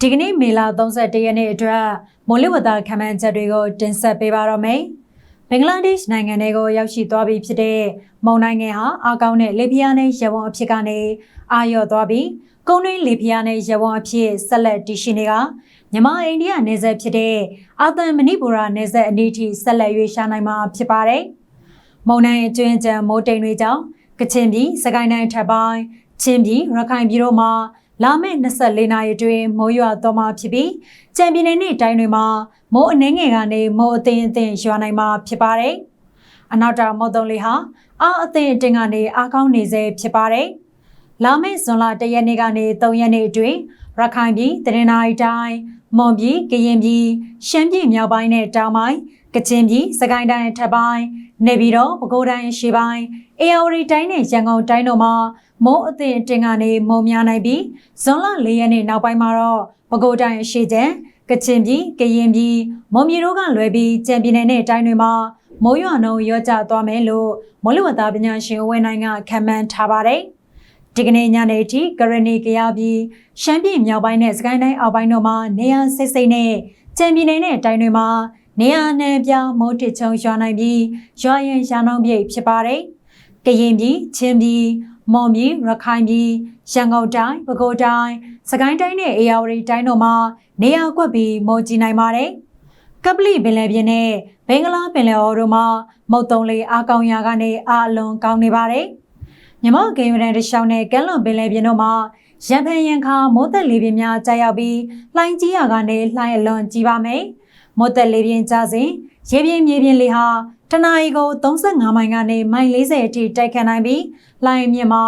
ဒီကနေ့မေလ31ရက်နေ့အတွက်မိုးလေဝသခန့်မှန်းချက်တွေကိုတင်ဆက်ပေးပါတော့မယ်။ဘင်္ဂလားဒေ့ရှ်နိုင်ငံတွေကိုရောက်ရှိသွားပြီဖြစ်တဲ့မုန်နိုင်ငံဟာအာကောင်းတဲ့လေပြင်းနဲ့ရေဝံအဖြစ်ကနေအာရော့သွားပြီးကုန်းတွင်းလေပြင်းနဲ့ရေဝံအဖြစ်ဆက်လက်တည်ရှိနေကမြန်မာအိန္ဒိယနယ်စပ်ဖြစ်တဲ့အာသံမဏိပူရနယ်စပ်အနီးထိဆက်လက်ရွေးရှာနိုင်မှာဖြစ်ပါတယ်။မုန်တိုင်းအကျွင်းကြံမိုးတိမ်တွေကြောင့်ကချင်ပြည်စကိုင်းတိုင်းထပ်ပိုင်း ချင်းပြည်ရခိုင်ပြည်တို့မှာလာမယ့်24နာရီအတွင်းမိုးရွာသွားမှာဖြစ်ပြီးကြံပြည်နယ်နဲ့တိုင်းတွေမှာမိုးအနှဲငယ်ကနေမိုးအသင်းအသင်းရွာနိုင်မှာဖြစ်ပါတယ်။အနောက်တောင်မုတ်တုံလေးဟာအာအသင်းအတင်းကနေအားကောင်းနေစေဖြစ်ပါတယ်။လာမယ့်ဇွန်လ1ရက်နေ့ကနေ3ရက်နေ့အတွင်းရခိုင်ပြည်တရင်နာရီတိုင်းမွန်ပြည်ကရင်ပြည်ရှမ်းပြည်မြောက်ပိုင်းနဲ့တောင်ပိုင်း ကချင်ပြည်စကိုင်းတိုင်းထပ်ပိုင်းနေပြည်တော်ပဲခူးတိုင်းရှေ့ပိုင်းအေရဝတီတိုင်းနဲ့ရန်ကုန်တိုင်းတို့မှာမိုးအသင်တင်ကနေမုံများနိုင်ပြီးဇွန်လ၄ရက်နေ့နောက်ပိုင်းမှာတော့ပဲခူးတိုင်းရှေ့ကျန်ကချင်ပြည်ကရင်ပြည်မွန်ပြည်တို့ကလွယ်ပြီးကြံပြည်နယ်နဲ့တိုင်းတွေမှာမိုးရွာနှုန်းရောကျသွားမယ်လို့မိုးလေဝသပညာရှင်ဝင်းနိုင်ကခန့်မှန်းထားပါတယ်ဒီကနေ့ညနေထိကရဏီကရပြည်ရှမ်းပြည်မြောက်ပိုင်းနဲ့စကိုင်းတိုင်းအောက်ပိုင်းတို့မှာနေရာစိတ်စိတ်နဲ့ကြံပြည်နယ်နဲ့တိုင်းတွေမှာ နေရာနယ်ပြမိုးတစ်ချုံရွာနိုင်ပြီးရွာရင်ရာနှောင်းပြည့်ဖြစ်ပါတယ်။ကရင်ပြည်ချင်းပြည်မော်ပြည်ရခိုင်ပြည်ရန်ကုန်တိုင်းပဲခူးတိုင်းစကိုင်းတိုင်းနဲ့အေရဝတီတိုင်းတို့မှာနေရာကွက်ပြီးမိုးကြီးနိုင်ပါတယ်။ကပလီပင်လယ်ပြင်နဲ့ဘင်္ဂလားပင်လယ်အော်တို့မှာမုတ်တုံလေးအားကောင်းရာကနေအားအလွန်ကောင်းနေပါတယ်။မြမဂိမ်းရန်တရှောင်းနဲ့ကမ်းလွန်ပင်လယ်ပြင်တို့မှာရန်ဖန်ရန်ခါမိုးသက်လေပြင်းများကြာရောက်ပြီးလှိုင်းကြီးရာကနေလှိုင်းအလွန်ကြီးပါမယ်။ မိုးသက်လေပြင်းကြစဉ်ရေပြင်းမြေပြင်းလေဟာတနအီကို35မိုင်ကနေမိုင်40အထိတိုက်ခတ်နိုင်ပြီးလှိုင်းမြင့်မှာ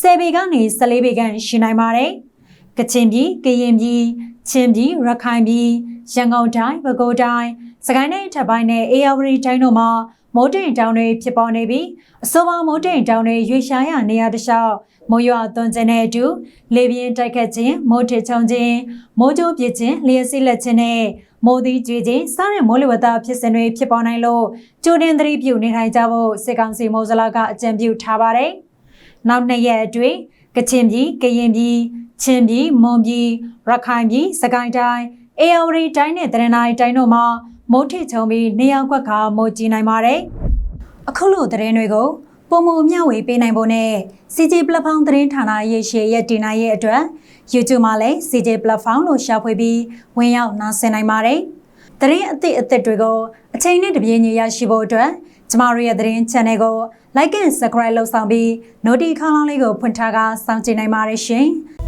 10ပေကနေ14ပေခန့်ရှိနိုင်ပါတယ်။ကချင်ပြည်ကရင်ပြည်ချင်းပြည်ရခိုင်ပြည်ရန်ကုန်တိုင်းပဲခူးတိုင်းစကိုင်းတိုင်းထပ်ပိုင်းနဲ့အေရဝတီတိုင်းတို့မှာ မိုးတိမ်တောင်တွေဖြစ်ပေါ်နေပြီးအဆိုပါမိုးတိမ်တောင်တွေရွေရှားရနေရာတလျှောက်မိုးရွာသွန်းခြင်းနဲ့အတူလေပြင်းတိုက်ခတ်ခြင်းမိုးထချုံခြင်းမိုးကြိုးပြစ်ခြင်းလျှက်စီးလက်ခြင်းနဲ့မိုးသီးကျွေးခြင်းစတဲ့မိုးလေဝသဖြစ်စဉ်တွေဖြစ်ပေါ်နိုင်လို့ကြိုတင်သတိပြုနေထိုင်ကြဖို့စစ်ကောင်စီမိုးစလာကအကြံပြုထားပါတယ်။နောက်နှစ်ရက်အတွင်းကချင်ပြည်ကရင်ပြည်ချင်းပြည်မွန်ပြည်ရခိုင်ပြည်စကိုင်းတိုင်း အေရဝတီတိုင်းနဲ့တရနာရီတိုင်းတို့မှာမိုးထချုံပြီးနေရာကွက်ခါမိုးကြီးနိုင်ပါတယ်။အခုလိုသတင်းတွေကိုပုံမမျှဝေပေးနိုင်ဖို့နဲ့ CJ Platform သတင်းဌာနရဲ့ရှေ့ရက်တင်နိုင်ရဲ့အတွက် YouTube မှာလည်း CJ Platform လို့ရှာဖွေပြီးဝင်ရောက်နားဆင်နိုင်ပါတယ်။သတင်းအသစ်အသစ်တွေကိုအချိန်နဲ့တပြေးညီရရှိဖို့အတွက်ကျမတို့ရဲ့သတင်း channel ကို like and subscribe လုပ်ဆောင်ပြီး notification လေးကိုဖွင့်ထားကစောင့်ကြည့်နိုင်ပါတယ်ရှင်။